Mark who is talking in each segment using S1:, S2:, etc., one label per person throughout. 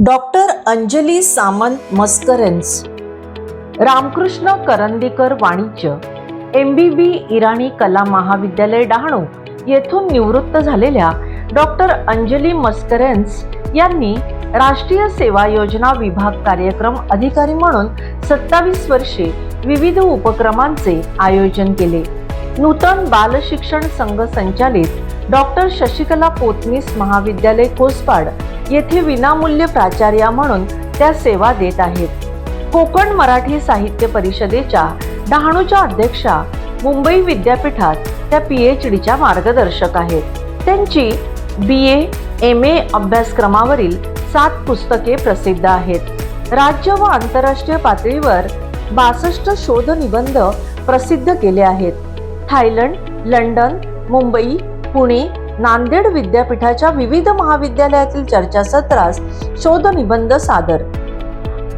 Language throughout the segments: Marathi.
S1: डॉक्टर अंजली सामंत मस्करेन्स रामकृष्ण करंदीकर वाणिज्य. एम बी बी इराणी कला महाविद्यालय डहाणू येथून निवृत्त झालेल्या डॉक्टर अंजली मस्करेन्स यांनी राष्ट्रीय सेवा योजना विभाग कार्यक्रम अधिकारी म्हणून सत्तावीस वर्षे विविध उपक्रमांचे आयोजन केले. नूतन बालशिक्षण संघ संचालित डॉक्टर शशिकला पोतनीस महाविद्यालय कोसपाड येथे विनामूल्य प्राचार्या म्हणून त्या सेवा देत आहेत. कोकण मराठी साहित्य परिषदेच्या डहाणूच्या अध्यक्षा मुंबई विद्यापीठात त्या पी एच डीच्या मार्गदर्शक आहेत. त्यांची बी ए एम ए अभ्यासक्रमावरील सात पुस्तके प्रसिद्ध आहेत. राज्य व आंतरराष्ट्रीय पातळीवर बासष्ट शोध निबंध प्रसिद्ध केले आहेत. थायलंड लंडन मुंबई पुणे नांदेड विद्यापीठाच्या विविध महाविद्यालयातील चर्चासत्रास शोध निबंध सादर.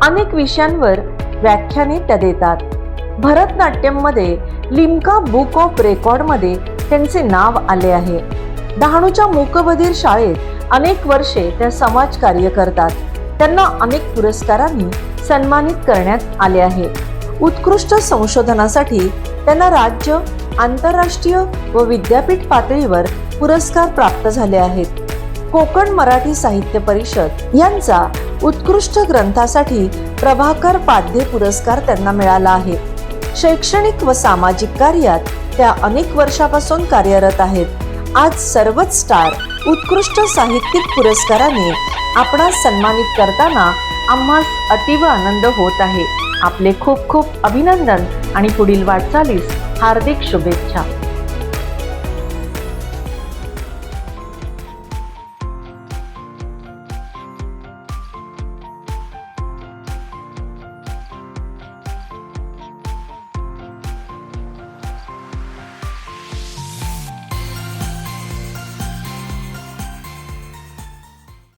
S1: अनेक विषयांवर व्याख्याने त्या देतात. भरतनाट्यममध्ये लिम्का बुक ऑफ रेकॉर्डमध्ये त्यांचे नाव आले आहे. डहाणूच्या मूकबधीर शाळेत अनेक वर्षे त्या समाज कार्य करतात. त्यांना अनेक पुरस्कारांनी सन्मानित करण्यात आले आहे. उत्कृष्ट संशोधनासाठी त्यांना राज्य आंतरराष्ट्रीय व विद्यापीठ पातळीवर पुरस्कार प्राप्त झाले आहेत. कोकण मराठी साहित्य परिषद यांचा उत्कृष्ट ग्रंथासाठी प्रभाकर पाध्ये पुरस्कार त्यांना मिळाला आहे. शैक्षणिक व सामाजिक कार्यात त्या अनेक वर्षापासून कार्यरत आहेत. आज सर्वच स्टार उत्कृष्ट साहित्यिक पुरस्काराने आपणास सन्मानित करताना आम्हास अतीव आनंद होत आहे. आपले खूप खूप अभिनंदन आणि पुढील वाटचालीस हार्दिक शुभेच्छा.